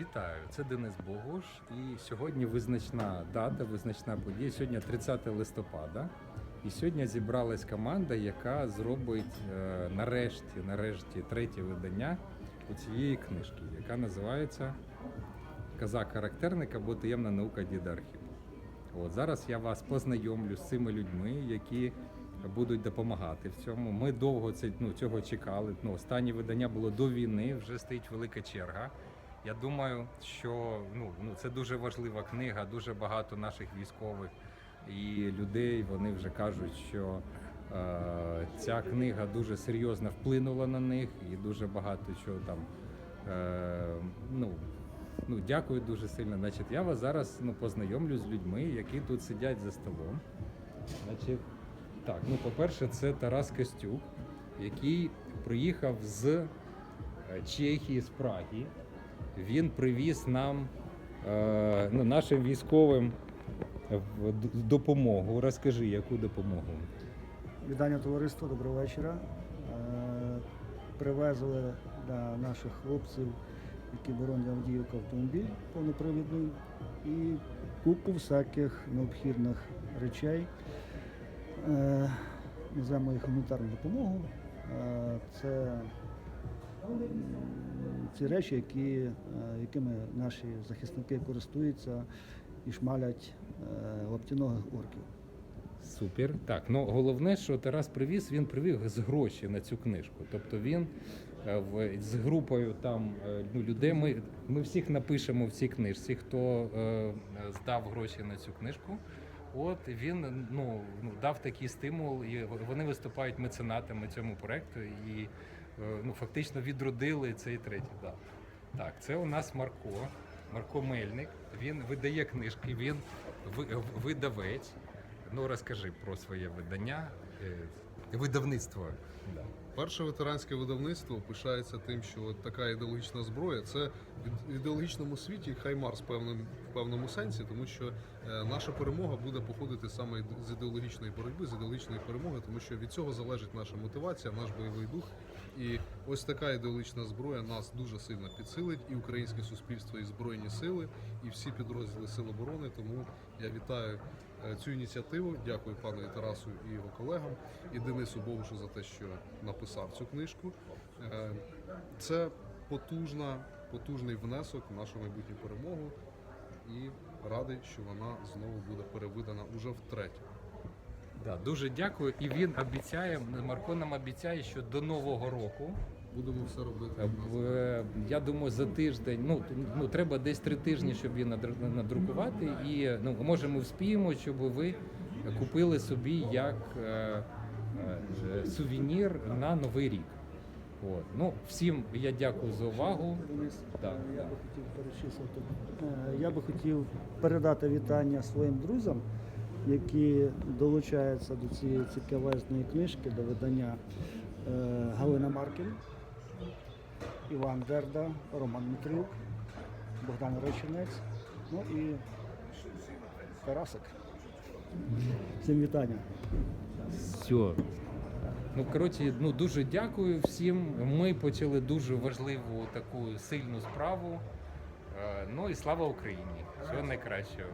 Вітаю, це Денис Богуш. І сьогодні визначна дата, визначна подія. Сьогодні 30 листопада. І сьогодні зібралась команда, яка зробить е, нарешті, нарешті третє видання у цієї книжки, яка називається Казак-характерник або таємна наука діда. От зараз я вас познайомлю з цими людьми, які будуть допомагати в цьому. Ми довго це, ну, цього чекали. Ну, останнє видання було до війни, вже стоїть велика черга. Я думаю, що ну, ну, це дуже важлива книга, дуже багато наших військових і людей вони вже кажуть, що е, ця книга дуже серйозно вплинула на них і дуже багато чого там. Е, ну, Ну, дякую дуже сильно. Значить, я вас зараз ну, познайомлю з людьми, які тут сидять за столом. Значить, так, ну, по-перше, це Тарас Костюк, який приїхав з е, Чехії, з Праги. Він привіз нам, е, ну, нашим військовим допомогу. Розкажи, яку допомогу? Вітання товариства, доброго вечора. Е, Привезли для наших хлопців, які боронять Авдіївку автомобіль повнопривідний і купу всяких необхідних речей. Е, Називаємо їх гуманітарну допомогу. Це ці речі, які, е, якими наші захисники користуються і шмалять е, лаптіногих орків. Супер. Так, ну головне, що Тарас привіз, він привіз з гроші на цю книжку. Тобто він е, в, з групою там ну, людей. Ми, ми всіх напишемо в цій книжці, хто е, здав гроші на цю книжку. От він ну, ну дав такий стимул, і вони виступають меценатами цьому проекту і ну, фактично відродили цей третій. Да. Так, це у нас Марко. Марко Мельник. Він видає книжки, він видавець. Ну розкажи про своє видання, видавництво. Да. Перше ветеранське видавництво пишається тим, що от така ідеологічна зброя це в ідеологічному світі хаймарс певним в певному сенсі, тому що е, наша перемога буде походити саме з ідеологічної боротьби, з ідеологічної перемоги, тому що від цього залежить наша мотивація, наш бойовий дух. І ось така ідеологічна зброя нас дуже сильно підсилить, і українське суспільство, і збройні сили, і всі підрозділи Сил оборони. Тому я вітаю е, цю ініціативу. Дякую пану Тарасу і його колегам, і Денису Богушу за те, що написав цю книжку. Е, Це потужна, потужний внесок в нашу майбутню перемогу. І радий, що вона знову буде перевидана уже втретє. Да, дуже дякую. І він обіцяє, Марко нам обіцяє, що до Нового року. Будемо все робити. е, в- Я думаю, за тиждень. Ну, ну треба десь три тижні, щоб її надр- надрукувати. І ну, може, ми вспіємо, щоб ви купили собі як е, е, сувенір на Новий рік. От. Ну, всім я дякую за увагу. Так, е, я би хотів перечислити. Е, Я би хотів передати вітання своїм друзям, які долучаються до цієї цікавезної книжки, до видання Е, Галина Маркін, Іван Дерда, Роман Мітрюк, Богдан Реченець, ну і Тарасик. Всім вітання. Все. Ну, коротше, ну дуже дякую всім. Ми почали дуже важливу таку сильну справу. Е, Ну і слава Україні! Всього найкращого.